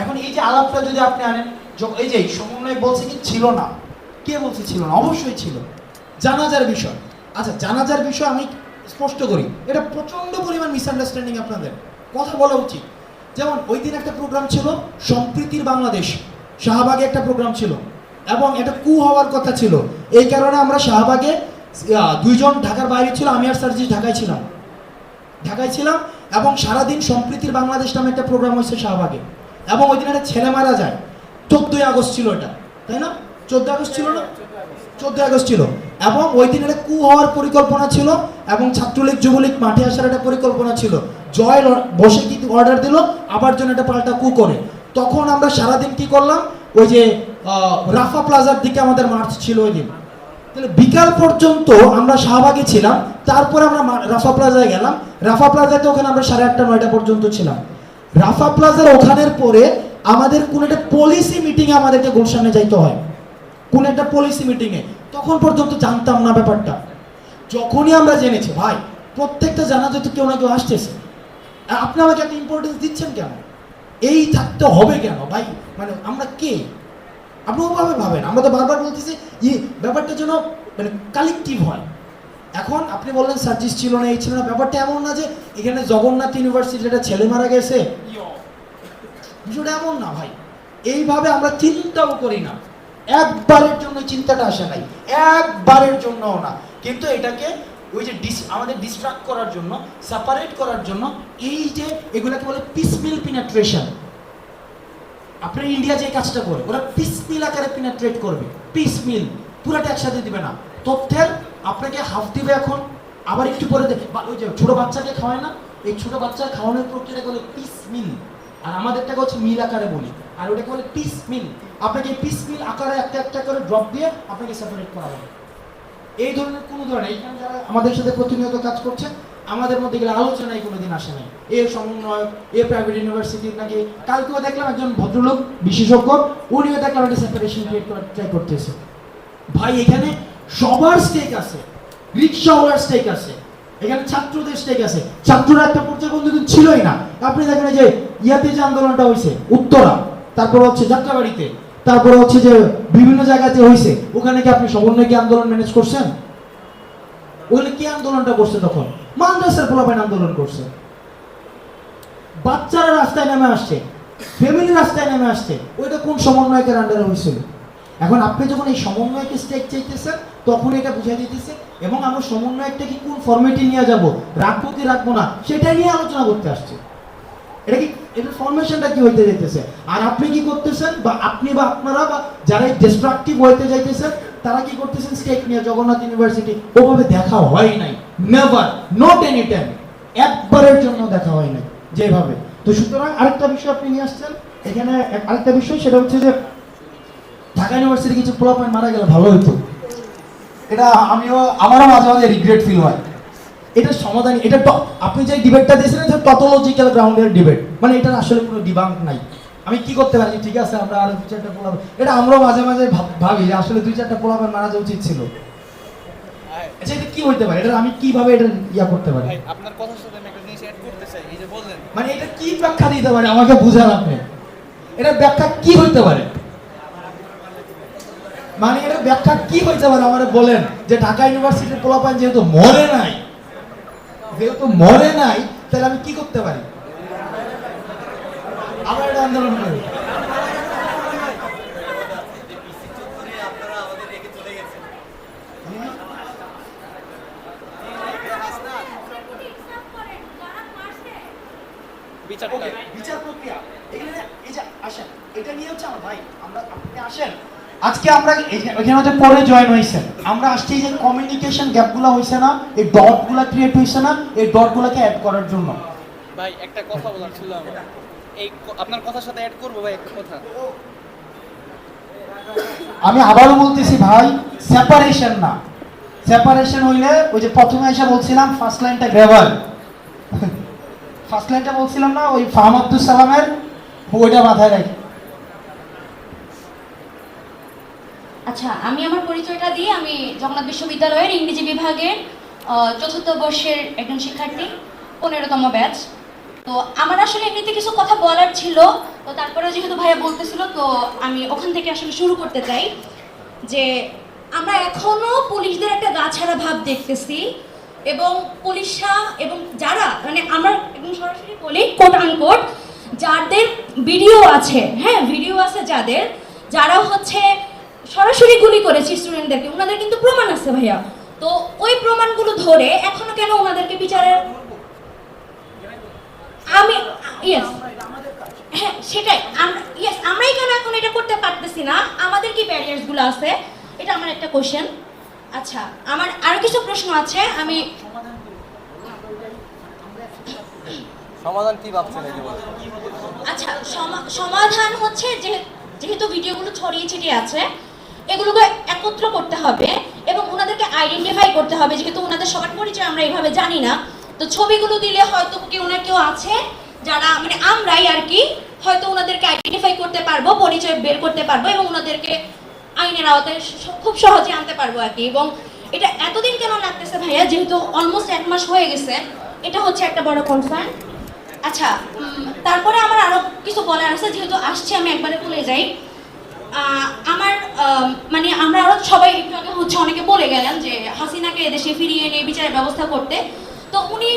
এখন এই যে আলাপটা যদি আপনি আনেন এই যে সমন্বয় বলছে কি ছিল না, কে বলছে ছিল না? অবশ্যই ছিল। জানাজার বিষয়। আচ্ছা জানাজার বিষয় আমি স্পষ্ট করি। এটা প্রচণ্ড পরিমাণ মিসআন্ডারস্ট্যান্ডিং আপনাদের। কথা বলা উচিত। যেমন ওই দিন একটা প্রোগ্রাম ছিল, সম্প্রীতির বাংলাদেশ। শাহবাগে একটা প্রোগ্রাম ছিল। এবং এটা কু হওয়ার কথা ছিল। এই কারণে আমরা শাহবাগে দুইজন ঢাকার বাইরে ছিল, আমি আর সার্জিস ঢাকায় ছিলাম। ঢাকায় ছিলাম এবং সারাদিন সম্প্রীতির বাংলাদেশ নামে একটা প্রোগ্রাম হয়েছে শাহবাগে। এবং ওই দিন একটা ছেলে মারা যায়। চোদ্দই আগস্ট ছিল এটা, তাই না? চোদ্দ আগস্ট ছিল না? চোদ্দই আগস্ট ছিল। এবং ওই দিন একটা কু হওয়ার পরিকল্পনা ছিল এবং ছাত্রলীগ, যুবলীগ মাঠে আসার একটা পরিকল্পনা ছিল। জয় বসে কি অর্ডার দিল? আবার জন্য একটা পাল্টা কু করে। তখন আমরা সারাদিন কি করলাম? ওই যে রাফা প্লাজার দিকে আমাদের মার্চ ছিল ওই দিন। তাহলে বিকাল পর্যন্ত আমরা শাহবাগে ছিলাম। তারপরে আমরা রাফা প্লাজায় গেলাম। রাফা প্লাজাতে ওখানে আমরা সাড়ে আটটা, নয়টা পর্যন্ত ছিলাম। রাফা প্লাজার ওখানের পরে আমাদের কোন একটা পলিসি মিটিংয়ে আমাদেরকে গুলশানে যাইতে হয়। কোন একটা পলিসি মিটিংয়ে তখন পর্যন্ত জানতাম না ব্যাপারটা। যখনই আমরা জেনেছি, ভাই, প্রত্যেকটা জানা যেত কেউ না কেউ আসতেছে। আপনি আমাকে একটা ইম্পর্টেন্স দিচ্ছেন কেন? এই থাকতে হবে কেন? ভাই মানে আমরা কে? আপনি ওভাবে ভাবেন। আমরা তো বারবার বলতেছি, ই, ব্যাপারটা যেন মানে কালেকটিভ হয়। এখন আপনি বললেন সার্জিস ছিল না, এই ছিল না। ব্যাপারটা এমন না যে এখানে জগন্নাথ ইউনিভার্সিটির একটা ছেলে মারা গেছে। বিষয়টা এমন না ভাই। এইভাবে আমরা চিন্তাও করি না। একবারের জন্য চিন্তাটা আসে নাই। একবারের জন্যও না। কিন্তু এটাকে ওই যে ডিস আমাদের ডিস্ট্রাক্ট করার জন্য সেপারেট করার জন্য এই যে এগুলাকে বলে পিসমিল পিনাট্রেশন আপনার ইন্ডিয়া যে কাজটা করে, ওরা পিসমিল আকারে পিনাট্রেট করবে। পিসমিল পুরাটা একসাথে দিবে না। তথ্যের আপনাকে হাফ দিবে এখন। আবার একটু পরে দেবে ওই যে ছোট বাচ্চাকে খাওয়ায় না? এই ছোট বাচ্চার খাওয়ানোর প্রক্রিয়াটা বলে পিসমিল আর আমাদেরটাকে হচ্ছে মিল আকারে বলি। আর ওটাকে বলে পিস মিল আপনাকে পিস মিল আকারে একটা একটা করে ড্রপ দিয়ে আপনাকে সেপারেট করা হবে। এই ধরনের কোনো ধরনের, এইখানে যারা আমাদের সাথে প্রতিনিয়ত কাজ করছে, আমাদের মধ্যে গেলে আলোচনায় কোনোদিন আসে নাই। এ সমন্বয় এ প্রাইভেট ইউনিভার্সিটির নাকি, কালকেও দেখলাম একজন ভদ্রলোক, বিশেষজ্ঞ, উনিও দেখলাম একটা সেপারেশন ক্রিয়েট ট্রাই করতেছে। ভাই, এখানে সবার স্টেক আছে রিক্সাওয়ালার স্টেক আছে, এখানে ছাত্রদের স্টেক আছে। ছাত্ররা একটা পর্যায়ে কোনদিন ছিলই না। আপনি দেখেন যে ইয়াতে যে আন্দোলনটা হয়েছে উত্তরা, তারপর হচ্ছে যাত্রাবাড়িতে, তারপরে হচ্ছে যে বিভিন্ন জায়গাতে হয়েছে ওখানে কি আপনি সমন্বয় কি আন্দোলন ম্যানেজ করছেন? ওখানে কি আন্দোলনটা করছে তখন? মাদ্রাসার পোলাপাইন আন্দোলন করছে। বাচ্চারা রাস্তায় নেমে আসছে ফ্যামিলি রাস্তায় নেমে আসছে, ওইটা কোন সমন্বয়কের আন্ডারে হয়েছিল এখন আপনি যখন এই সমন্বয়কে স্টেক চাইতেছেন তখন এটা বুঝাই দিতেছে, এবং আমরা সমন্বয়কটাকে কোন ফরম্যাটে নিয়ে যাব, রাখব কি রাখব না, সেটা নিয়ে আলোচনা করতে আসছে। এটা কি এটা ফরমেশনটা কি হইতে যাইতেছে? আর আপনি কি করতেছেন? বা আপনি বা আপনারা বা যারা ডিস্ট্রাকটিভ হইতে যাইতেছেন, তারা কি করতেছেন? নিয়ে জগন্নাথ ইউনিভার্সিটি ওভাবে দেখা হয় নাই। নেভার নট এনি টাইম একবারের জন্য দেখা হয় নাই, যেভাবে। তো সুতরাং আরেকটা বিষয় আপনি নিয়ে আসছেন। এখানে আরেকটা বিষয়, সেটা হচ্ছে যে ঢাকা ইউনিভার্সিটি কিছু পোলাপাই মারা গেলে ভালো হতো এটা আমিও আমারও মাঝে মাঝে রিগ্রেট ফিল হয়। এটা সমাধান এটা আপনি যে ডিবেটটা দিয়েছেন এটা টটোলজিক্যাল গ্রাউন্ডের ডিবেট মানে এটার আসলে কোনো ডিবাঙ্ক নাই। আমি কি করতে পারি? ঠিক আছে আমরা আরও দু চারটা পোলাপ এটা আমরাও মাঝে মাঝে ভাবি যে আসলে দুই চারটা পোলাপের মারা যাওয়া উচিত ছিল। আচ্ছা এটা কি হইতে পারে? এটা আমি কীভাবে এটা ইয়া করতে পারি? আপনার কথার সাথে আমি একটা জিনিস অ্যাড করতে চাই এই যে বললেন। মানে এটা কি ব্যাখ্যা দিতে পারে? আমাকে বুঝান আপনি। এটা ব্যাখ্যা কি হইতে পারে? মানে এটা ব্যাখ্যা কি হইতে পারে? আমারে বলেন যে ঢাকা ইউনিভার্সিটির পোলাপান যেহেতু মরে নাই। যেহেতু মরে নাই তাহলে আমি কি করতে পারি? আবার আন্দোলন করি বিচারটা ওকে বিচার প্রক্রিয়া। এই যে আসেন এটা নিয়ে হচ্ছে আমার ভাই। আমরা আপনি আসেন আজকে আমরা এখানে হচ্ছে পরে জয়েন হয়েছেন আমরা আসছি যে কমিউনিকেশন গ্যাপগুলো হয়েছে না এই ডটগুলো ক্রিয়েট হয়েছে না এই ডটগুলোকে অ্যাড করার জন্য। ভাই একটা কথা বলার ছিল আমার। এই আপনার কথার সাথে অ্যাড করব ভাই একটা কথা। আমি আবারও বলতেছি ভাই সেপারেশন না। সেপারেশন হইলে ওই যে প্রথমে এসে বলছিলাম ফার্স্ট লাইনটা গ্রেভাল ফার্স্ট লাইনটা বলছিলাম না ওই ফাহাম আব্দুল সালামের ওইটা মাথায় রাখি। আচ্ছা আমি আমার পরিচয়টা দিই আমি জগন্নাথ বিশ্ববিদ্যালয়ের ইংরেজি বিভাগের চতুর্থ বর্ষের একজন শিক্ষার্থী, পনেরোতম ব্যাচ তো আমার আসলে এমনিতে কিছু কথা বলার ছিল, তো তারপরে যেহেতু ভাইয়া বলতেছিল, তো আমি ওখান থেকে আসলে শুরু করতে চাই। যে আমরা এখনও পুলিশদের একটা গাছাড়া ভাব দেখতেছি, এবং পুলিশরা এবং যারা মানে আমরা একদম সরাসরি বলি কোট আনকোট যাদের ভিডিও আছে হ্যাঁ ভিডিও আছে যাদের, যারা হচ্ছে সরাসরি গুলি করেছি স্টুডেন্টদেরকে ওনাদের কিন্তু প্রমাণ আছে ভাইয়া। তো ওই প্রমাণগুলো ধরে এখনও কেন ওনাদেরকে বিচারের আমি ইয়েস হ্যাঁ সেটাই। ইয়েস আমরাই কেন এখন এটা করতে পারতেছি না? আমাদের কি ব্যারিয়ার্সগুলো আছে? এটা আমার একটা কোশ্চেন আচ্ছা আমার আরও কিছু প্রশ্ন আছে আমি সমাধান কি ভাবছেন আচ্ছা সমা- সমাধান হচ্ছে যে যেহেতু ভিডিওগুলো ছড়িয়ে ছিটিয়ে আছে এগুলোকে একত্র করতে হবে এবং ওনাদেরকে আইডেন্টিফাই করতে হবে, যেহেতু ওনাদের সবার পরিচয় আমরা এইভাবে জানি না। তো ছবিগুলো দিলে হয়তো কেউ না কেউ আছে যারা মানে আমরাই আর কি, হয়তো ওনাদেরকে আইডেন্টিফাই করতে পারব, পরিচয় বের করতে পারব এবং ওনাদেরকে আইনের আওতায় খুব সহজে আনতে পারব আর কি। এবং এটা এতদিন কেন লাগতেছে ভাইয়া? যেহেতু অলমোস্ট এক মাস হয়ে গেছে। এটা হচ্ছে একটা বড় কনসার্ন আচ্ছা তারপরে আমার আরও কিছু বলার আছে, যেহেতু আসছে, আমি একবারে বলে যাই। আমার মানে আমরা আরও সবাই একটু আগে হচ্ছে অনেকে বলে গেলাম যে হাসিনাকে এদেশে ফিরিয়ে এনে বিচারের ব্যবস্থা করতে। তো উনি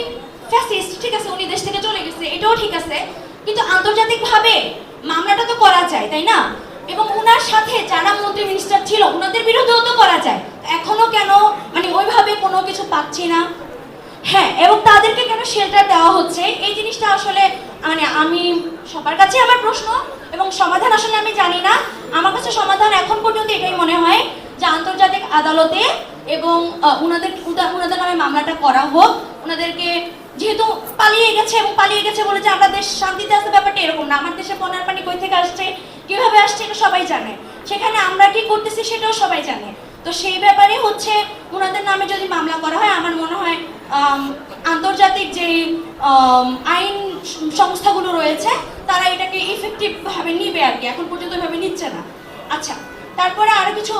ফ্যাসিস্ট ঠিক আছে, উনি দেশ থেকে চলে গেছে, এটাও ঠিক আছে। কিন্তু আন্তর্জাতিকভাবে মামলাটা তো করা যায়, তাই না? এবং ওনার সাথে যারা মন্ত্রী মিনিস্টার ছিল ওনাদের বিরুদ্ধেও তো করা যায়। এখনও কেন মানে ওইভাবে কোনো কিছু পাচ্ছি না? হ্যাঁ এবং তাদেরকে কেন শেল্টার দেওয়া হচ্ছে? এই জিনিসটা আসলে মানে আমি, সবার কাছে আমার প্রশ্ন এবং সমাধান আসলে আমি জানি না। আমার কাছে সমাধান এখন পর্যন্ত এটাই মনে হয় যে আন্তর্জাতিক আদালতে এবং ওনাদের উনাদের নামে মামলাটা করা হোক। ওনাদেরকে যেহেতু পালিয়ে গেছে এবং পালিয়ে গেছে বলে যে আমরা দেশ শান্তিতে আসতে ব্যাপারটা এরকম না। আমার দেশে বন্যার পানি কই থেকে আসছে, কীভাবে আসছে এটা সবাই জানে। সেখানে আমরা কি করতেছি সেটাও সবাই জানে। তো সেই ব্যাপারে হচ্ছে ওনাদের নামে যদি মামলা করা হয়, আমার মনে হয় আন্তর্জাতিক যে সংস্থাগুলো রয়েছে, তারা এটাকে ইফেক্টিভভাবে নিবে আর কি। এখন পর্যন্ত ভাবে নিচ্ছে না। আচ্ছা তারপরে আরও কিছু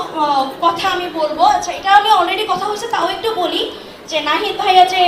কথা আমি বলব। আচ্ছা এটা আমি অলরেডি কথা হয়েছে তাও একটু বলি যে নাহিদ ভাইয়া যে